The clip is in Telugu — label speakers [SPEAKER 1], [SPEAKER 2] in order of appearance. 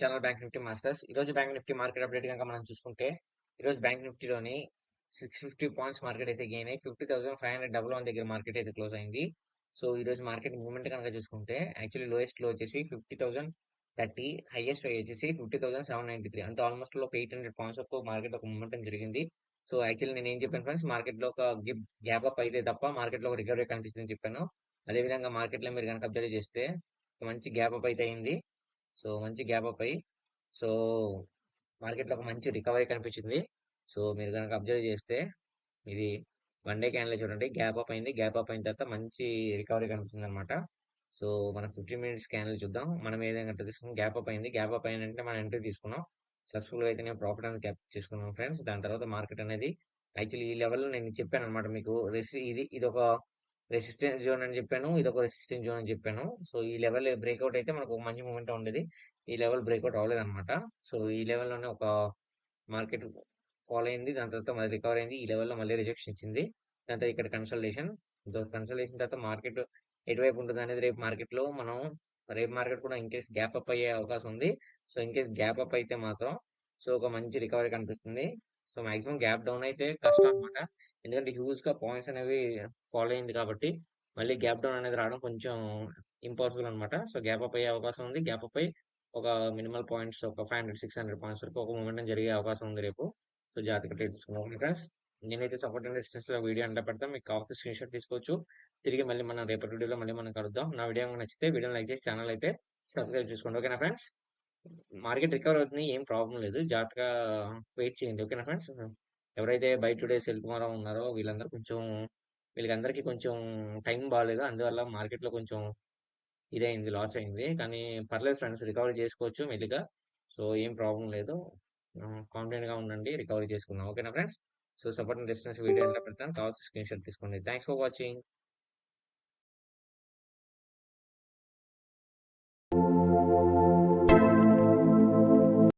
[SPEAKER 1] ఛానల్ బ్యాంక్ నిఫ్టీ మాస్టర్స్ ఈ రోజు బ్యాంక్ నిఫ్టీ మార్కెట్ అప్డేట్ కనుక మనం చూసుకుంటే ఈ రోజు బ్యాంక్ నిఫ్టీలోని సిక్స్ ఫిఫ్టీ పాయింట్స్ మార్కెట్ అయితే గెయిన్ అయ్యి fifty thousand five hundred double one దగ్గర మార్కెట్ అయితే క్లోజ్ అయింది. సో ఈ రోజు మార్కెట్ మూవ్మెంట్ కనుక చూసుకుంటే యాక్చువల్లీ లోయెస్ట్లో వచ్చేసి ఫిఫ్టీ థౌసండ్ థర్టీ హైయెస్ట్ వచ్చేసి fifty thousand seven ninety three అంటే ఆల్మోస్ట్లో ఎయిట్ హండ్రెడ్ పాయింట్స్ ఒక మార్కెట్ ఒక మూవ్మెంట్ జరిగింది. సో యాక్చువల్లీ నేను ఏం చెప్పాను ఫ్రెండ్స్ మార్కెట్లో ఒక గ్యాప్ అప్ అయితే తప్ప మార్కెట్లో ఒక రికవరీ కనిపిస్తుందని చెప్పాను. అదేవిధంగా మార్కెట్లో మీరు కనుక అబ్జర్వ్ చేస్తే మంచి గ్యాప్ అప్ అయితే అయింది. సో మంచి గ్యాప్ అప్ అయ్యి సో మార్కెట్లో ఒక మంచి రికవరీ కనిపించింది. సో మీరు కనుక అబ్జర్వ్ చేస్తే ఇది వన్ డే క్యాన్లో చూడండి గ్యాప్ అప్ అయింది. గ్యాప్ అప్ అయిన తర్వాత మంచి రికవరీ కనిపిస్తుంది అనమాట సో మనం ఫిఫ్టీన్ మినిట్స్ క్యాన్లు చూద్దాం. మనం ఏదైనా తీసుకున్నాం గ్యాప్ అప్ అయింది. గ్యాప్ అప్ అయిందంటే మనం ఎంట్రీ తీసుకున్నాం. సక్సెస్ఫుల్గా అయితే నేను ప్రాఫిట్ అనేది క్యాప్ చేసుకున్నాం ఫ్రెండ్స్. దాని తర్వాత మార్కెట్ అనేది యాక్చువల్లీ ఈ లెవెల్లో నేను చెప్పాను అనమాట మీకు. రెసి ఇది ఇది ఒక రెసిస్టెన్స్ జోన్ అని చెప్పాను. ఇది ఒక రెసిస్టెన్స్ జోన్ అని చెప్పాను. సో ఈ లెవెల్ బ్రేక్అవుట్ అయితే మనకు ఒక మంచి మూమెంట్ ఉండేది. ఈ లెవెల్ బ్రేక్అవుట్ అవ్వలేదు అనమాట సో ఈ లెవెల్లోనే ఒక మార్కెట్ ఫాలో అయింది. దాని తర్వాత మళ్ళీ రికవర్ అయింది. ఈ లెవెల్లో మళ్ళీ రిజెక్షన్ ఇచ్చింది. దాని తర్వాత ఇక్కడ కన్సల్టేషన్. కన్సల్టేషన్ తర్వాత మార్కెట్ ఎటువైపు ఉంటుంది అనేది రేపు మార్కెట్లో మనం రేపు మార్కెట్ కూడా ఇన్ కేస్ గ్యాప్ అప్ అయ్యే అవకాశం ఉంది. So in case gap up అయితే మాత్రం సో ఒక మంచి రికవరీ కనిపిస్తుంది. సో మాక్సిమం గ్యాప్ డౌన్ అయితే కష్టం అనమాట ఎందుకంటే హ్యూజ్గా పాయింట్స్ అనేవి ఫాలో అయింది కాబట్టి మళ్ళీ గ్యాప్ డౌన్ అనేది రావడం కొంచెం ఇంపాసిబుల్ అనమాట సో గ్యాప్ అప్ అయ్యే అవకాశం ఉంది. గ్యాప్ అప్ అయ్యి ఒక మినిమల్ పాయింట్స్ ఒక five hundred six hundred points వరకు ఒక మూమెంట్ జరిగే అవకాశం ఉంది రేపు. సో జాగ్రత్తగా ట్రేడ్ తీసుకున్నాం ఫ్రెండ్స్ నేనైతే సపోర్ట్ అండ్ డిస్టెన్స్లో వీడియో అంటే పెడతాం మీకు కావాల్సిన స్క్రీన్ షాట్ తీసుకోవచ్చు. తిరిగి మళ్ళీ మనం రేపటి వీడియోలో మళ్ళీ మనం కలుద్దాం. నా వీడియో నచ్చితే వీడియో లైక్ చేసి ఛానల్ అయితే సబ్స్క్రైబ్ చేసుకోండి. ఓకేనా ఫ్రెండ్స్ మార్కెట్ రికవర్ అవుతుంది ఏం ప్రాబ్లం లేదు. జాగ్రత్తగా వెయిట్ చేయండి. ఓకేనా ఫ్రెండ్స్ ఎవరైతే బై టుడే సెల్ కుమారం ఉన్నారో వీళ్ళందరూ కొంచెం వీళ్ళకందరికీ కొంచెం టైం బాగాలేదు అందువల్ల మార్కెట్లో కొంచెం ఇదైంది లాస్ అయింది. కానీ పర్లేదు ఫ్రెండ్స్ రికవరీ చేసుకోవచ్చు మెల్లిగా. సో ఏం ప్రాబ్లం లేదు. కాన్ఫిడెంట్గా ఉండండి రికవరీ చేసుకుందాం. ఓకేనా friends? So support distance video ఎలా పెడతాను. కావాల్సిన స్క్రీన్ షాట్ తీసుకోండి. Thanks for watching.